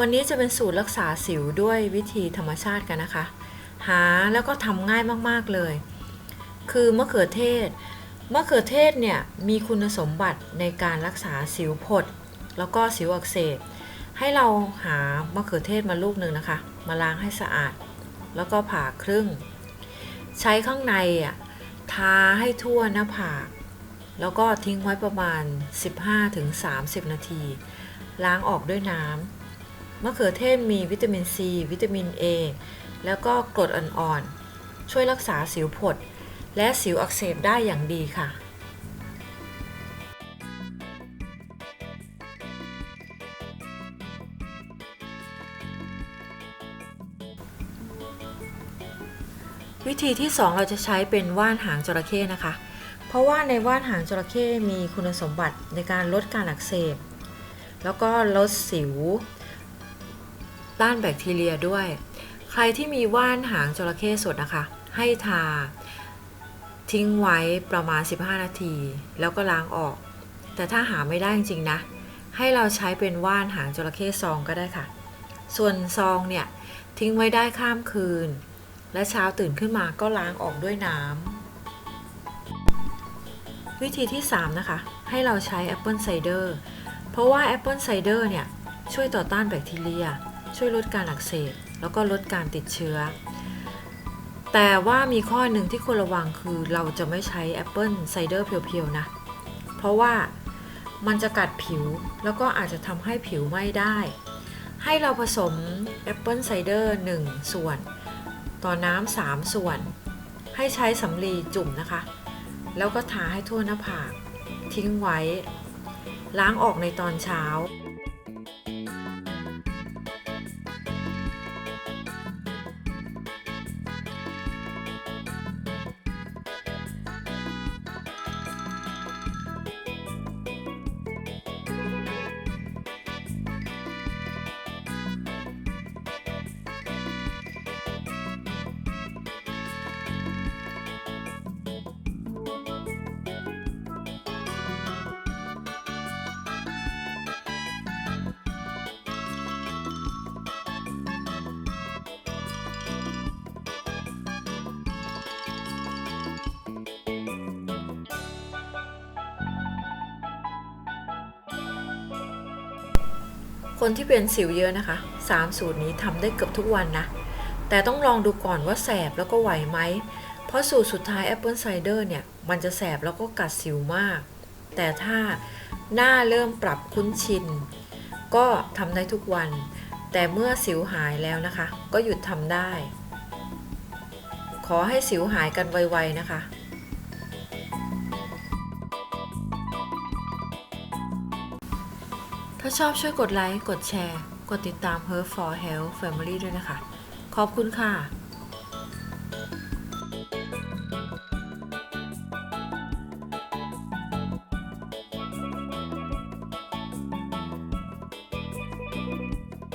วันนี้จะเป็นสูตรรักษาสิวด้วยวิธีธรรมชาติกันนะคะ หาแล้วก็ทำง่ายมากๆเลย คือมะเขือเทศ มะเขือเทศเนี่ยมีคุณสมบัติในการรักษาสิวผด แล้วก็สิวอักเสบ ให้เราหามะเขือเทศมาลูกหนึ่งนะคะ มาล้างให้สะอาด แล้วก็ผ่าครึ่ง ใช้ข้างในอะทาให้ทั่วหน้าผากแล้วก็ทิ้งไว้ประมาณ 15-30 นาที ล้างออกด้วยน้ำ มะเขือเทศมีวิตามินซีวิตามิน A แล้วก็กรดอ่อนๆ ช่วยรักษาสิวผด และสิวอักเสบได้อย่างดีค่ะ วิธีที่ 2 เราจะใช้เป็นว่านหางจระเข้นะคะ เพราะว่าในว่านหางจระเข้มีคุณสมบัติในการลดการอักเสบ แล้วก็ลดสิว ต้านแบคทีเรียด้วย ใครที่มีว่านหางจระเข้สดนะคะ ให้ทา ทิ้งไว้ประมาณ 15 นาที แล้วก็ล้างออก แต่ถ้าหาไม่ได้จริงๆนะ ให้เราใช้เป็นว่านหางจระเข้ซองก็ได้ค่ะ ส่วนซองเนี่ย ทิ้งไว้ได้ข้ามคืน และเช้าตื่นขึ้นมาก็ล้างออกด้วยน้ำวิธีที่ 3 นะคะ ให้เราใช้แอปเปิลไซเดอร์เพราะว่าแอปเปิลไซเดอร์เนี่ยช่วยต่อต้านแบคทีเรีย ช่วยลดการอักเสบแล้วก็ลดการติดเชื้อ แต่ว่ามีข้อหนึ่งที่ควรระวังคือเราจะไม่ใช้แอปเปิลไซเดอร์เพียวๆนะ เพราะว่ามันจะกัดผิวแล้วก็อาจจะทำให้ผิวไหม้ได้ ให้เราผสมแอปเปิลไซเดอร์1ส่วน ต่อน้ำ3ส่วน ให้ใช้สำลีจุ่มนะคะ แล้วก็ทาให้ทั่วหน้าผาก ทิ้งไว้ ล้างออกในตอนเช้า คนที่เป็นสิวเยอะนะคะ3สูตรนี้ทำได้เกือบทุกวันนะ แต่ต้องลองดูก่อนว่าแสบแล้วก็ไหวไหม เพราะสูตรสุดท้ายแอปเปิลไซเดอร์เนี่ย มันจะแสบแล้วก็กัดสิวมาก แต่ถ้าหน้าเริ่มปรับคุ้นชิน ก็ทำได้ทุกวัน แต่เมื่อสิวหายแล้วนะคะ ก็หยุดทำได้ ขอให้สิวหายกันไวๆนะคะ ถ้าชอบช่วยกดไลค์ กดแชร์ กดติดตาม Her for Health Family ด้วยนะคะ ขอบคุณค่ะ